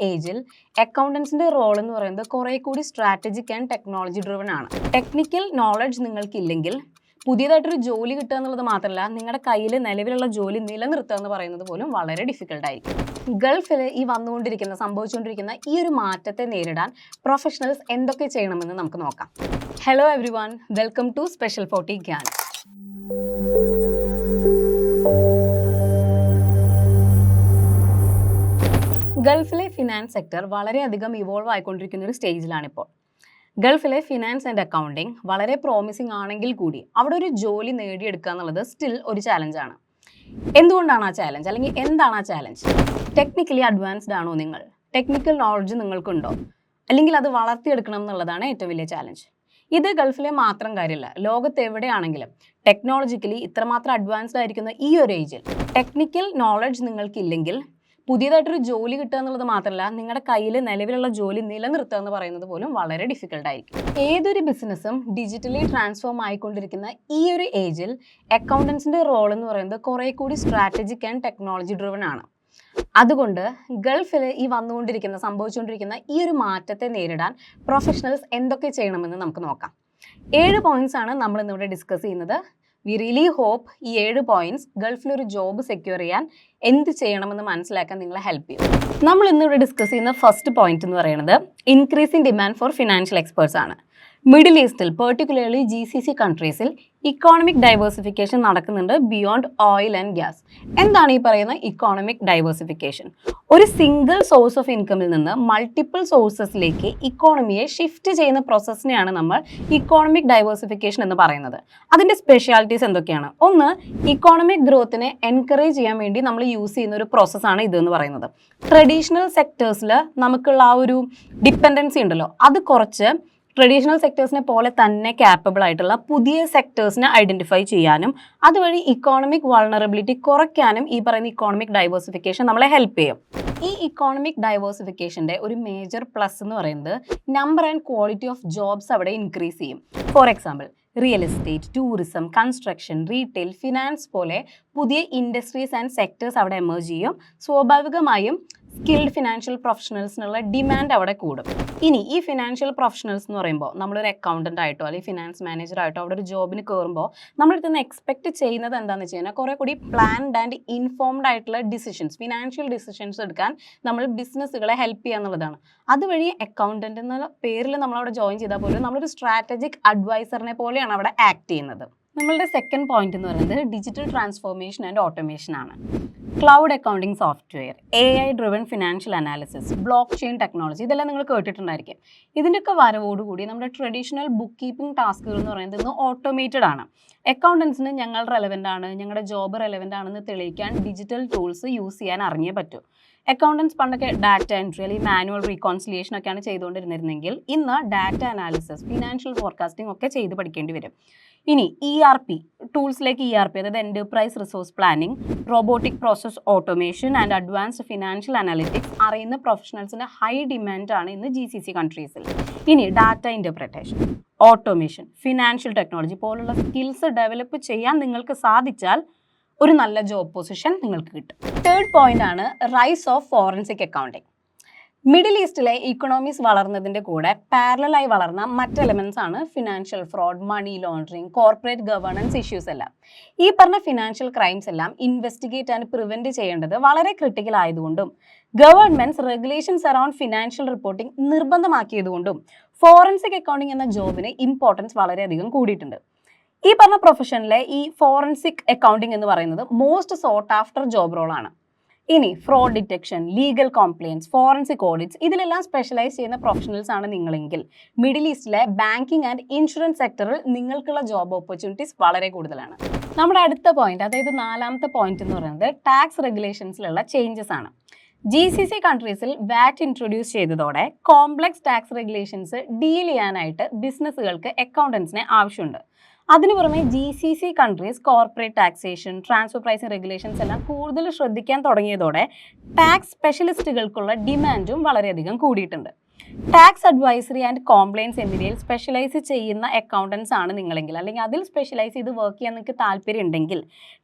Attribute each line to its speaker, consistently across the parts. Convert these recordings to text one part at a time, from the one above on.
Speaker 1: ഏജിൽ അക്കൗണ്ടൻസിന്റെ റോൾ എന്ന് പറയുന്നത് കുറെ കൂടി സ്ട്രാറ്റജിക് ആൻഡ് ടെക്നോളജി ഡ്രിവൺ ആണ്. ടെക്നിക്കൽ നോളജ് നിങ്ങൾക്കില്ലെങ്കിൽ പുതിയതായിട്ടൊരു ജോലി കിട്ടുക എന്നുള്ളത് മാത്രമല്ല നിങ്ങളുടെ കയ്യിൽ നിലവിലുള്ള ജോലി നിലനിർത്തുക എന്ന് പറയുന്നത് പോലും വളരെ ഡിഫിക്കൽട്ടായിരിക്കും ഗൾഫിൽ ഈ വന്നുകൊണ്ടിരിക്കുന്ന സംഭവിച്ചുകൊണ്ടിരിക്കുന്ന ഈ ഒരു മാറ്റത്തെ നേരിടാൻ പ്രൊഫഷണൽസ് എന്തൊക്കെ ചെയ്യണമെന്ന് നമുക്ക് നോക്കാം. Hello everyone welcome to special forty Gyan ഗൾഫിലെ ഫിനാൻസ് സെക്ടർ വളരെയധികം ഇവോൾവ് ആയിക്കൊണ്ടിരിക്കുന്ന ഒരു സ്റ്റേജിലാണ് ഇപ്പോൾ ഗൾഫിലെ ഫിനാൻസ് ആൻഡ് അക്കൗണ്ടിങ് വളരെ പ്രോമിസിംഗ് ആണെങ്കിൽ കൂടി അവിടെ ഒരു ജോലി നേടിയെടുക്കുക എന്നുള്ളത് സ്റ്റിൽ ഒരു ചാലഞ്ചാണ് എന്തുകൊണ്ടാണ് ആ ചാലഞ്ച് അല്ലെങ്കിൽ എന്താണ് ആ ചാലഞ്ച് ടെക്നിക്കലി അഡ്വാൻസ്ഡ് ആണോ നിങ്ങൾ? ടെക്നിക്കൽ നോളജ് നിങ്ങൾക്കുണ്ടോ? അല്ലെങ്കിൽ അത് വളർത്തിയെടുക്കണം എന്നുള്ളതാണ് ഏറ്റവും വലിയ ചാലഞ്ച് ഇത് ഗൾഫിലെ മാത്രം കാര്യമല്ല. ലോകത്ത് എവിടെയാണെങ്കിലും ടെക്നോളജിക്കലി ഇത്രമാത്രം അഡ്വാൻസ്ഡ് ആയിരിക്കുന്ന ഈ ഒരു ഏജിൽ ടെക്നിക്കൽ നോളജ് നിങ്ങൾക്കില്ലെങ്കിൽ പുതിയതായിട്ടൊരു ജോലി കിട്ടുക എന്നുള്ളത് മാത്രമല്ല നിങ്ങളുടെ കയ്യിൽ നിലവിലുള്ള ജോലി നിലനിർത്തുക എന്ന് പറയുന്നത് പോലും വളരെ ഡിഫിക്കൽട്ടായിരിക്കും ഏതൊരു ബിസിനസ്സും ഡിജിറ്റലി ട്രാൻസ്ഫോം ആയിക്കൊണ്ടിരിക്കുന്ന ഈ ഒരു ഏജിൽ അക്കൗണ്ടൻസിന്റെ റോൾ എന്ന് പറയുന്നത് കുറെ കൂടി സ്ട്രാറ്റജിക് ആൻഡ് ടെക്നോളജി ഡ്രിവൺ ആണ്. അതുകൊണ്ട് ഗൾഫിൽ ഈ വന്നുകൊണ്ടിരിക്കുന്ന സംഭവിച്ചുകൊണ്ടിരിക്കുന്ന ഈ ഒരു മാറ്റത്തെ നേരിടാൻ പ്രൊഫഷണൽസ് എന്തൊക്കെ ചെയ്യണമെന്ന് നമുക്ക് നോക്കാം. ഏഴ് പോയിന്റ്സ് ആണ് നമ്മൾ ഇന്നിവിടെ ഡിസ്കസ് ചെയ്യുന്നത്. വി റിയലി ഹോപ്പ് ഈ ഏഴ് പോയിന്റ്സ് ഗൾഫിൽ ഒരു ജോബ് സെക്യൂർ ചെയ്യാൻ എന്ത് ചെയ്യണമെന്ന് മനസ്സിലാക്കാൻ നിങ്ങളെ ഹെൽപ്പ് ചെയ്യും. നമ്മൾ ഇന്നിവിടെ ഡിസ്കസ് ചെയ്യുന്ന ഫസ്റ്റ് പോയിന്റ് എന്ന് പറയുന്നത് increasing demand for financial experts ആണ്. മിഡിൽ ഈസ്റ്റിൽ പെർട്ടിക്കുലർലി ജി സി സി കൺട്രീസിൽ ഇക്കോണമിക് ഡൈവേഴ്സിഫിക്കേഷൻ നടക്കുന്നുണ്ട് ബിയോണ്ട് ഓയിൽ ആൻഡ് ഗ്യാസ് എന്താണ് ഈ പറയുന്ന ഇക്കോണമിക് ഡൈവേഴ്സിഫിക്കേഷൻ ഒരു സിംഗിൾ സോഴ്സ് ഓഫ് ഇൻകമിൽ നിന്ന് മൾട്ടിപ്പിൾ സോഴ്സസിലേക്ക് ഇക്കോണമിയെ ഷിഫ്റ്റ് ചെയ്യുന്ന പ്രോസസ്സിനെയാണ് നമ്മൾ ഇക്കോണമിക് ഡൈവേഴ്സിഫിക്കേഷൻ എന്ന് പറയുന്നത്. അതിന്റെ സ്പെഷ്യാലിറ്റീസ് എന്തൊക്കെയാണ്? ഒന്ന് ഇക്കോണമിക് ഗ്രോത്തിനെ എൻകറേജ് ചെയ്യാൻ വേണ്ടി നമ്മൾ യൂസ് ചെയ്യുന്ന ഒരു പ്രോസസ്സാണ് ഇതെന്ന് പറയുന്നത്. ട്രഡീഷണൽ സെക്ടേഴ്സിൽ നമുക്കുള്ള ആ ഒരു ഡിപ്പെൻഡൻസി ഉണ്ടല്ലോ അത് കുറച്ച് ട്രഡീഷണൽ സെക്ടേഴ്സിനെ പോലെ തന്നെ ക്യാപ്പബിൾ ആയിട്ടുള്ള പുതിയ സെക്ടേഴ്സിനെ ഐഡന്റിഫൈ ചെയ്യാനും അതുവഴി ഇക്കോണമിക് വൾണറബിലിറ്റി കുറയ്ക്കാനും ഈ പറയുന്ന ഇക്കോണമിക് ഡൈവേഴ്സിഫിക്കേഷൻ നമ്മളെ ഹെൽപ്പ് ചെയ്യും. ഈ ഇക്കോണമിക് ഡൈവേഴ്സിഫിക്കേഷന്റെ ഒരു മേജർ പ്ലസ് എന്ന് പറയുന്നത് number and quality of jobs അവിടെ ഇൻക്രീസ് ചെയ്യും. For example real estate tourism construction retail finance പോലെ പുതിയ ഇൻഡസ്ട്രീസ് ആൻഡ് സെക്ടേഴ്സ് അവിടെ എമേർജ് ചെയ്യും. സ്വാഭാവികമായും സ്കിൽഡ് ഫിനാൻഷ്യൽ പ്രൊഫഷണൽസിനുള്ള ഡിമാൻഡ് അവിടെ കൂടും. ഇനി ഈ ഫിനാൻഷ്യൽ പ്രൊഫഷണൽസ് എന്ന് പറയുമ്പോൾ നമ്മളൊരു അക്കൗണ്ടന്റ് ആയിട്ടോ അല്ലെങ്കിൽ ഫിനാൻസ് മാനേജർ ആയിട്ടോ അവിടെ ഒരു ജോബിന് കയറുമ്പോൾ നമ്മളിൽ നിന്ന് എക്സ്പെക്ട് ചെയ്യുന്നത് എന്താണെന്ന് വെച്ച് കഴിഞ്ഞാൽ കുറേ കൂടി പ്ലാൻഡ് ആൻഡ് ഇൻഫോംഡ് ആയിട്ടുള്ള ഡിസിഷൻസ് ഫിനാൻഷ്യൽ ഡിസിഷൻസ് എടുക്കാൻ നമ്മൾ ബിസിനസ്സുകളെ ഹെൽപ്പ് ചെയ്യുക എന്നുള്ളതാണ്. അതുവഴി അക്കൗണ്ടന്റ് എന്ന പേരിൽ നമ്മളവിടെ ജോയിൻ ചെയ്താൽ പോലും നമ്മളൊരു സ്ട്രാറ്റജിക് അഡ്വൈസറിനെ പോലെയാണ് അവിടെ ആക്ട് ചെയ്യുന്നത്. നമ്മളുടെ സെക്കൻഡ് പോയിന്റ് എന്ന് പറയുന്നത് ഡിജിറ്റൽ ട്രാൻസ്ഫോർമേഷൻ ആൻഡ് ഓട്ടോമേഷൻ ആണ്. Cloud accounting software A I driven financial analysis blockchain technology ഇതെല്ലാം നിങ്ങൾ കേട്ടിട്ടുണ്ടായിരിക്കും. ഇതിന്റെയൊക്കെ വരവോടുകൂടി നമ്മുടെ ട്രഡീഷണൽ ബുക്ക് കീപ്പിംഗ് ടാസ്കുകൾ എന്ന് പറയുന്നത് ഇന്ന് ഓട്ടോമേറ്റഡ് ആണ്. അക്കൗണ്ടൻസിന് ഞങ്ങൾ റെലവെന്റ് ആണ് ഞങ്ങളുടെ ജോബ് റെലവെന്റ് ആണെന്ന് തെളിയിക്കാൻ ഡിജിറ്റൽ ടൂൾസ് യൂസ് ചെയ്യാൻ അറിഞ്ഞേ പറ്റൂ. അക്കൗണ്ടൻസ് പണ്ടൊക്കെ ഡാറ്റ എൻട്രി അല്ലെങ്കിൽ മാനുവൽ റീകോൺസിലിയേഷൻ ഒക്കെയാണ് ചെയ്തുകൊണ്ടിരുന്നിരുന്നെങ്കിൽ ഇന്ന് ഡാറ്റ അനാലിസിസ് ഫിനാൻഷ്യൽ ഫോർകാസ്റ്റിംഗ് ഒക്കെ ചെയ്ത് പഠിക്കേണ്ടി വരും. ഇനി ഇ ആർ പി ടൂൾസിലേക്ക് ഇ ആർ പി അതായത് enterprise resource planning robotic process automation and advanced financial analytics അറിയുന്ന പ്രൊഫഷണൽസിന് ഹൈ ഡിമാൻഡാണ് ഇന്ന് ജി സി സി കൺട്രീസിൽ ഇനി data interpretation automation financial technology പോലുള്ള സ്കിൽസ് ഡെവലപ്പ് ചെയ്യാൻ നിങ്ങൾക്ക് സാധിച്ചാൽ ഒരു നല്ല ജോബ് പൊസിഷൻ നിങ്ങൾക്ക് കിട്ടും. തേർഡ് പോയിന്റ് ആണ് rise of forensic accounting middle ഈസ്റ്റിലെ economies വളർന്നതിന്റെ കൂടെ പാരലായി വളർന്ന മറ്റ് എലമെന്റ്സ് ആണ് financial fraud money laundering corporate governance issues എല്ലാം. ഈ പറഞ്ഞ ഫിനാൻഷ്യൽ ക്രൈംസ് എല്ലാം ഇൻവെസ്റ്റിഗേറ്റ് ആൻഡ് പ്രിവെന്റ് ചെയ്യേണ്ടത് വളരെ ക്രിട്ടിക്കൽ ആയതുകൊണ്ടും governments regulations around financial reporting നിർബന്ധമാക്കിയതുകൊണ്ടും forensic accounting എന്ന ജോബിന് ഇമ്പോർട്ടൻസ് വളരെയധികം കൂടിയിട്ടുണ്ട്. ഈ പറഞ്ഞ പ്രൊഫഷനിലെ ഈ ഫോറൻസിക് അക്കൗണ്ടിംഗ് എന്ന് പറയുന്നത് മോസ്റ്റ് സോട്ട് ആഫ്റ്റർ ജോബ് റോളാണ് ഇനി fraud detection legal compliance forensic audits ഇതിലെല്ലാം സ്പെഷ്യലൈസ് ചെയ്യുന്ന പ്രൊഫഷണൽസ് ആണ് നിങ്ങളെങ്കിൽ. മിഡിൽ ഈസ്റ്റിലെ ബാങ്കിങ് ആൻഡ് ഇൻഷുറൻസ് സെക്ടറിൽ നിങ്ങൾക്കുള്ള ജോബ് ഓപ്പർച്യൂണിറ്റീസ് വളരെ കൂടുതലാണ്. നമ്മുടെ അടുത്ത പോയിന്റ് അതായത് നാലാമത്തെ പോയിന്റ് എന്ന് പറയുന്നത് ടാക്സ് റെഗുലേഷൻസിലുള്ള ചേഞ്ചസ് ആണ്. ജി സി സി കൺട്രീസിൽ വാറ്റ് ഇൻട്രൊഡ്യൂസ് ചെയ്തതോടെ കോംപ്ലക്സ് ടാക്സ് റെഗുലേഷൻസ് ഡീൽ ചെയ്യാനായിട്ട് ബിസിനസ്സുകൾക്ക് അക്കൗണ്ടൻസിനെ ആവശ്യമുണ്ട്. അതിനു പുറമെ G C C countries corporate taxation transfer pricing regulations എല്ലാം കൂടുതൽ ശ്രദ്ധിക്കാൻ തുടങ്ങിയതോടെ ടാക്സ് സ്പെഷ്യലിസ്റ്റുകൾക്കുള്ള ഡിമാൻഡും വളരെയധികം കൂടിയിട്ടുണ്ട്. ടാക്സ് അഡ്വൈസറി ആൻഡ് കോംപ്ലയൻസ് എന്നിവയിൽ സ്പെഷ്യലൈസ് ചെയ്യുന്ന അക്കൗണ്ടൻസ് ആണ് നിങ്ങളെങ്കിൽ അല്ലെങ്കിൽ അതിൽ സ്പെഷ്യലൈസ് ചെയ്ത് വർക്ക് ചെയ്യാൻ നിങ്ങൾക്ക് താല്പര്യം ഉണ്ടെങ്കിൽ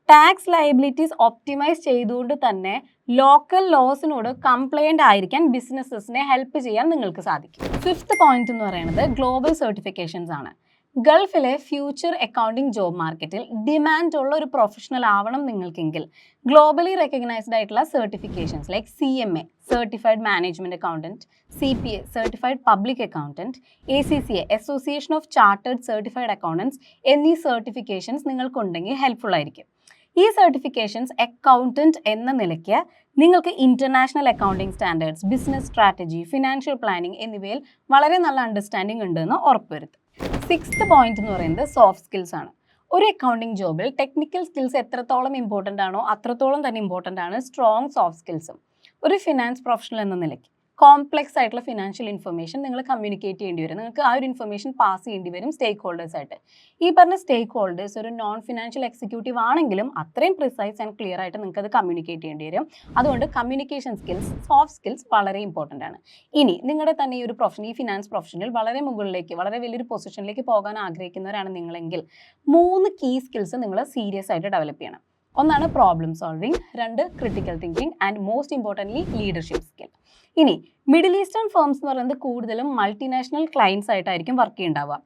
Speaker 1: ടാക്സ് ലയബിലിറ്റീസ് ഒപ്റ്റിമൈസ് ചെയ്തുകൊണ്ട് തന്നെ ലോക്കൽ ലോസിനോട് കംപ്ലൈന്റ് ആയിരിക്കാൻ ബിസിനസ്സസിനെ ഹെൽപ്പ് ചെയ്യാൻ നിങ്ങൾക്ക് സാധിക്കും. ഫിഫ്ത്ത് പോയിന്റ് എന്ന് പറയുന്നത് ഗ്ലോബൽ സർട്ടിഫിക്കേഷൻസ് ആണ്. ഗൾഫിലെ ഫ്യൂച്ചർ അക്കൗണ്ടിംഗ് ജോബ് മാർക്കറ്റിൽ ഡിമാൻഡ് ഉള്ള ഒരു പ്രൊഫഷണൽ ആവണം നിങ്ങൾക്കെങ്കിൽ ഗ്ലോബലി റെക്കഗ്നൈസ്ഡ് ആയിട്ടുള്ള certifications like C M A certified management accountant C P A certified public accountant A C C A association of chartered certified accountants എന്നീ certifications നിങ്ങൾക്കുണ്ടെങ്കിൽ helpful ആയിരിക്കും. ഈ സർട്ടിഫിക്കേഷൻസ് അക്കൗണ്ടന്റ് എന്ന നിലയ്ക്ക് നിങ്ങൾക്ക് international accounting standards business strategy financial planning എന്നിവയിൽ വളരെ നല്ല അണ്ടർസ്റ്റാൻഡിംഗ് ഉണ്ടെന്ന് ഉറപ്പുവരുത്തും. സിക്സ്ത് പോയിന്റ് എന്ന് പറയുന്നത് സോഫ്റ്റ് സ്കിൽസ് ആണ്. ഒരു അക്കൗണ്ടിങ് ജോബിൽ ടെക്നിക്കൽ സ്കിൽസ് എത്രത്തോളം ഇമ്പോർട്ടന്റ് ആണോ അത്രത്തോളം തന്നെ ഇമ്പോർട്ടന്റ് ആണ് സ്ട്രോങ് സോഫ്റ്റ് സ്കിൽസും ഒരു ഫിനാൻസ് പ്രൊഫഷണൽ എന്ന നിലയ്ക്ക്. കോംപ്ലെക്സ് ആയിട്ടുള്ള ഫിനാൻഷ്യൽ ഇൻഫർമേഷൻ നിങ്ങൾ കമ്മ്യൂണിക്കേറ്റ് ചെയ്യേണ്ടി വരും. നിങ്ങൾക്ക് ആ ഒരു ഇൻഫർമേഷൻ പാസ് ചെയ്യേണ്ടി വരും സ്റ്റേക്ക് ഹോൾഡേഴ്സ് ആയിട്ട്. ഈ പറഞ്ഞ സ്റ്റേക്ക് ഹോൾഡേഴ്സ് ഒരു നോൺ ഫിനാൻഷ്യൽ എക്സിക്യൂട്ടീവ് ആണെങ്കിലും അത്രയും പ്രിസൈസ് ആൻഡ് ക്ലിയർ ആയിട്ട് നിങ്ങൾക്ക് അത് കമ്മ്യൂണിക്കേറ്റ് ചെയ്യേണ്ടി വരും. അതുകൊണ്ട് കമ്മ്യൂണിക്കേഷൻ സ്കിൽസ് സോഫ്റ്റ് സ്കിൽസ് വളരെ ഇമ്പോർട്ടന്റ് ആണ്. ഇനി നിങ്ങളുടെ തന്നെ ഈ ഒരു പ്രൊഫഷൻ ഈ ഫിനാൻസ് പ്രൊഫഷനിൽ വളരെ മുകളിലേക്ക് വളരെ വലിയൊരു പൊസിഷനിലേക്ക് പോകാൻ ആഗ്രഹിക്കുന്നവരാണ് നിങ്ങളെങ്കിൽ മൂന്ന് കീ സ്കിൽസ് നിങ്ങൾ സീരിയസ് ആയിട്ട് ഡെവലപ്പ് ചെയ്യണം. ഒന്നാണ് പ്രോബ്ലം സോൾവിംഗ് രണ്ട് critical thinking and most importantly leadership skill ഇനി മിഡിൽ ഈസ്റ്റേൺ ഫേംസ് എന്ന് പറയുന്നത് കൂടുതലും മൾട്ടിനാഷണൽ ക്ലയൻസ് ആയിട്ടായിരിക്കും വർക്ക് ചെയ്യുന്നുണ്ടാവുക.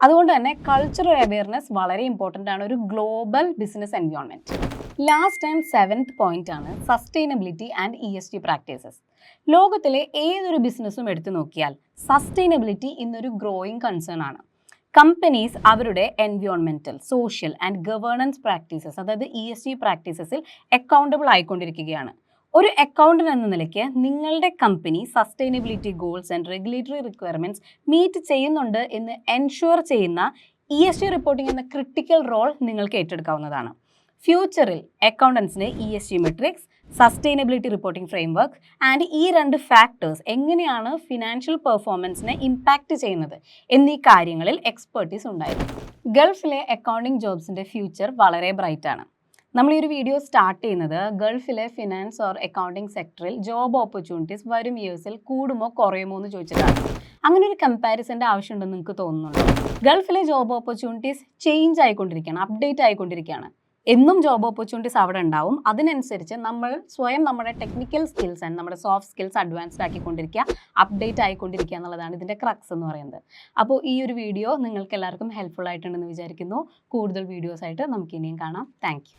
Speaker 1: അതുകൊണ്ട് തന്നെ കൾച്ചറൽ അവയർനെസ് വളരെ ഇമ്പോർട്ടന്റ് ആണ് ഒരു global business environment last and seventh point ആണ് sustainability and E S T practices ലോകത്തിലെ ഏതൊരു ബിസിനസ്സും എടുത്തു നോക്കിയാൽ സസ്റ്റൈനബിലിറ്റി ഇന്നൊരു ഗ്രോയിങ് കൺസേൺ ആണ്. കമ്പനീസ് അവരുടെ എൻവയോൺമെന്റൽ സോഷ്യൽ ആൻഡ് ഗവേണൻസ് പ്രാക്ടീസസ് അതായത് ഇ എസ് ജി പ്രാക്ടീസസിൽ അക്കൗണ്ടബിൾ ആയിക്കൊണ്ടിരിക്കുകയാണ്. ഒരു അക്കൗണ്ടന്റ് എന്ന നിലയ്ക്ക് നിങ്ങളുടെ company sustainability goals and regulatory requirements meet ചെയ്യുന്നുണ്ട് എന്ന് എൻഷുർ ചെയ്യുന്ന ഇ എസ് ജി റിപ്പോർട്ടിംഗ് എന്ന ക്രിട്ടിക്കൽ റോൾ നിങ്ങൾക്ക് ഏറ്റെടുക്കാവുന്നതാണ്. ഫ്യൂച്ചറിൽ അക്കൗണ്ടൻസിന് E S G metrics sustainability reporting framework and ഈ രണ്ട് ഫാക്ടേഴ്സ് എങ്ങനെയാണ് ഫിനാൻഷ്യൽ പെർഫോമൻസിനെ ഇമ്പാക്റ്റ് ചെയ്യുന്നത് എന്നീ കാര്യങ്ങളിൽ എക്സ്പെർട്ടീസ് ഉണ്ടായിരുന്നു. ഗൾഫിലെ അക്കൗണ്ടിംഗ് ജോബ്സിന്റെ ഫ്യൂച്ചർ വളരെ ബ്രൈറ്റാണ് നമ്മൾ ഈ ഒരു വീഡിയോ സ്റ്റാർട്ട് ചെയ്യുന്നത് ഗൾഫിലെ ഫിനാൻസ് ഓർ അക്കൗണ്ടിംഗ് സെക്ടറിൽ ജോബ് ഓപ്പർച്യൂണിറ്റീസ് വരും ഇയേഴ്സിൽ കൂടുമോ കുറയുമോ എന്ന് ചോദിച്ചിട്ടാണ്. അങ്ങനെ ഒരു കമ്പാരിസന്റെ ആവശ്യമുണ്ടെന്ന് നിങ്ങൾക്ക് തോന്നുന്നുണ്ടോ? ഗൾഫിലെ ജോബ് ഓപ്പർച്യൂണിറ്റീസ് ചേഞ്ച് ആയിക്കൊണ്ടിരിക്കുകയാണ് അപ്ഡേറ്റ് ആയിക്കൊണ്ടിരിക്കുകയാണ്. എന്നും ജോബ് ഓപ്പർച്യൂണിറ്റീസ് അവിടെ ഉണ്ടാവും. അതിനനുസരിച്ച് നമ്മൾ സ്വയം നമ്മുടെ ടെക്നിക്കൽ സ്കിൽസ് ആൻഡ് നമ്മുടെ സോഫ്റ്റ് സ്കിൽസ് അഡ്വാൻസ്ഡ് ആക്കിക്കൊണ്ടിരിക്കുക അപ്ഡേറ്റ് ആയിക്കൊണ്ടിരിക്കുക എന്നുള്ളതാണ് ഇതിന്റെ ക്രക്സ് എന്ന് പറയുന്നത്. അപ്പോൾ ഈ ഒരു വീഡിയോ നിങ്ങൾക്ക് എല്ലാവർക്കും ഹെൽപ്ഫുൾ ആയിട്ടുണ്ടെന്ന് വിചാരിക്കുന്നു. കൂടുതൽ വീഡിയോസ് ആയിട്ട് നമുക്ക് ഇനിയും കാണാം. താങ്ക്